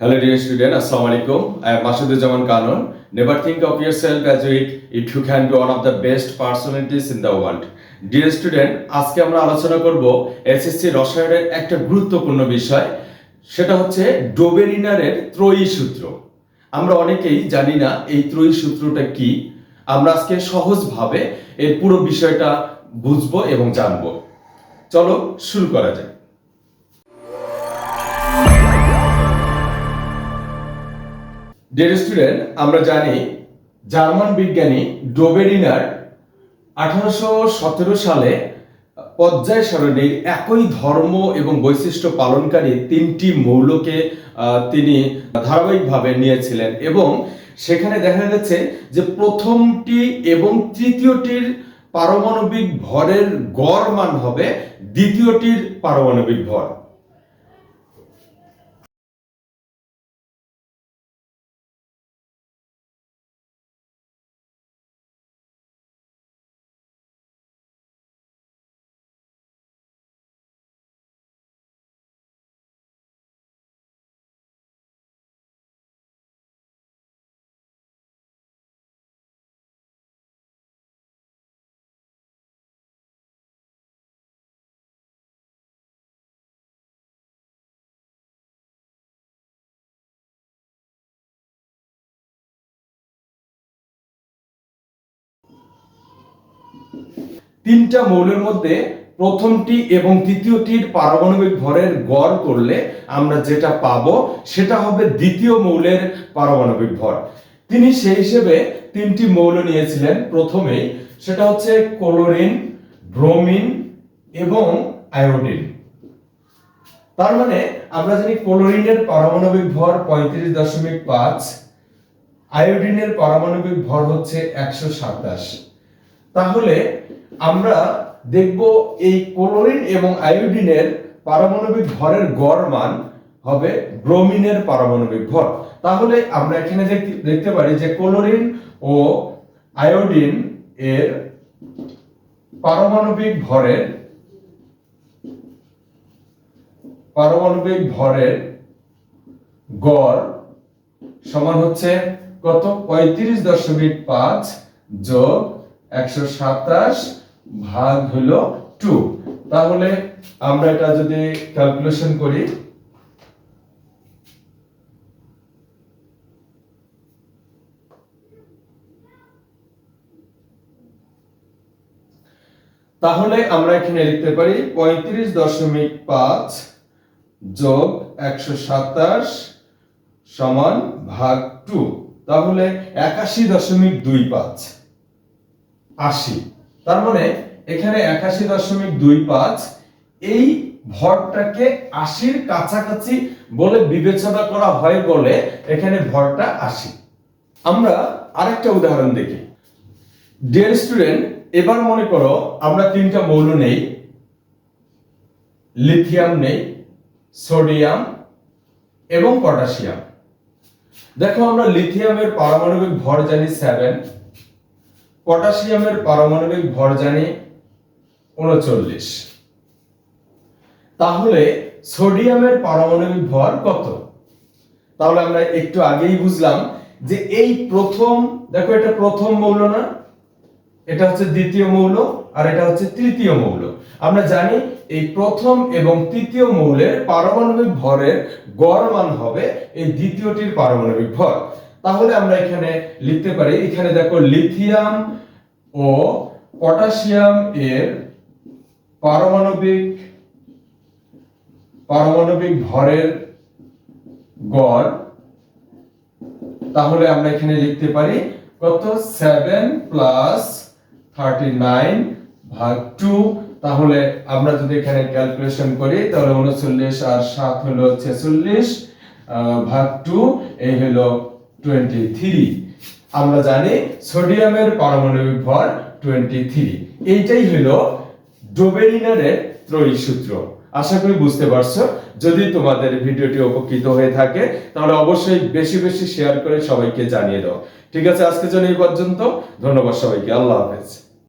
Hello, dear student. Assalamu alaikum. I am Masuduzzaman Kanon. Never think of yourself as weak if you can be one of the best personalities in the world. Dear student আজকে আমরা আলোচনা করব SSC রসায়নের একটা গুরুত্বপূর্ণ বিষয় সেটা হচ্ছে ডোবেরিনারের ত্রয়ী সূত্র আমরা অনেকেই জানি না এই ত্রয়ী সূত্রটা কি আমরা আজকে সহজভাবে এর পুরো বিষয়টা বুঝব এবং জানব চলো শুরু করা যাক ডিয়ার স্টুডেন্ট আমরা জানি জার্মান বিজ্ঞানী ডোবেরিনার আঠারোশো সতেরো সালে পর্যায় সারণীর একই ধর্ম এবং বৈশিষ্ট্য পালনকারী তিনটি মৌলকে তিনি ধারাবাহিকভাবে নিয়েছিলেন এবং সেখানে দেখা যাচ্ছে যে প্রথমটি এবং তৃতীয়টির পারমাণবিক ভরের গড় মান হবে দ্বিতীয়টির পারমাণবিক ভর। তিনটা মৌলের মধ্যে প্রথমটি এবং তৃতীয়টির পারমাণবিক ভরের গড় করলে আমরা যেটা পাবো সেটা হবে দ্বিতীয় মৌলের পারমাণবিক ভর। তিনি সেই হিসেবে তিনটি মৌল নিয়েছিলেন প্রথমেই, সেটা হচ্ছে ক্লোরিন, ব্রোমিন এবং আয়োডিন। তার মানে আমরা জানি ক্লোরিনের পারমাণবিক ভর পঁয়ত্রিশ দশমিক পাঁচ, আয়োডিনের পারমাণবিক ভর হচ্ছে একশো সাতাশ। তাহলে আমরা দেখব এই ক্লোরিন এবং আয়োডিনের পারমাণবিক ভরের গড় মান হবে ব্রোমিনের পারমাণবিক ভর। তাহলে আমরা এখানে দেখতে পারি যে ক্লোরিন ও আয়োডিন এর পারমাণবিক ভরের পারমাণবিক ভরের গড় সমান হচ্ছে কত? পঁয়ত্রিশ দশমিক পাঁচ যোগ একশো সাতাশ ভাগ হলো টু তাহলে আমরা এটা যদি ক্যালকুলেশন করি, তাহলে আমরা এখানে লিখতে পারি পঁয়ত্রিশ দশমিক পাঁচ যোগ একশো সাতাশ সমান ভাগ টু তাহলে একাশি দশমিক দুই পাঁচ। আশি। তার মানে এখানে একাশি দশমিক দুই পাঁচ, এই ভরটাকে আশির কাছাকাছি বলে বিবেচনা করা হয় বলে এখানে ভরটা আশি। আমরা আরেকটা উদাহরণ দেখি। ডিয়ার স্টুডেন্ট এবার মনে করো আমরা তিনটা মৌল নেই। লিথিয়াম নেই সোডিয়াম এবং পটাশিয়াম দেখো আমরা লিথিয়ামের পারমাণবিক ভর জানি সেভেন পটাশিয়ামের পারমাণবিক ভর জানি উনচল্লিশ। তাহলে সোডিয়ামের পারমাণবিক ভর কত? তাহলে আমরা একটু আগেই বুঝলাম যে এই প্রথম, দেখো এটা প্রথম মৌল না? এটা হচ্ছে দ্বিতীয় মৌল আর এটা হচ্ছে তৃতীয় মৌল। আমরা জানি এই প্রথম এবং তৃতীয় মৌলের পারমাণবিক ভরের গড় মান হবে এই দ্বিতীয়টির পারমাণবিক ভর। তাহলে আমরা এখানে লিখতে পারি, এখানে দেখো লিথিয়াম ও পটাশিয়াম এর পারমাণবিক পারমাণবিক ভরের গড়, তাহলে আমরা এখানে লিখতে পারি কত? সেভেন প্লাস থার্টি নাইন ভাগ টু তাহলে আমরা যদি এখানে ক্যালকুলেশন করি, তাহলে উনচল্লিশ আর সাত হলো ছেচল্লিশ ভাগ টু এই হলো টোয়েন্টি থ্রি। আমরা জানি সোডিয়ামের পারমাণবিক ভর টোয়েন্টি থ্রি। এইটাই হলো ডোবেরিনারের ত্রয়ী সূত্র আশা করি বুঝতে পারছ? যদি তোমাদের ভিডিওটি উপকৃত হয়ে থাকে, তাহলে অবশ্যই বেশি বেশি শেয়ার করে সবাইকে জানিয়ে দাও। ঠিক আছে, আজকের জন্য এই পর্যন্ত। ধন্যবাদ সবাইকে। আল্লাহ হাফেজ।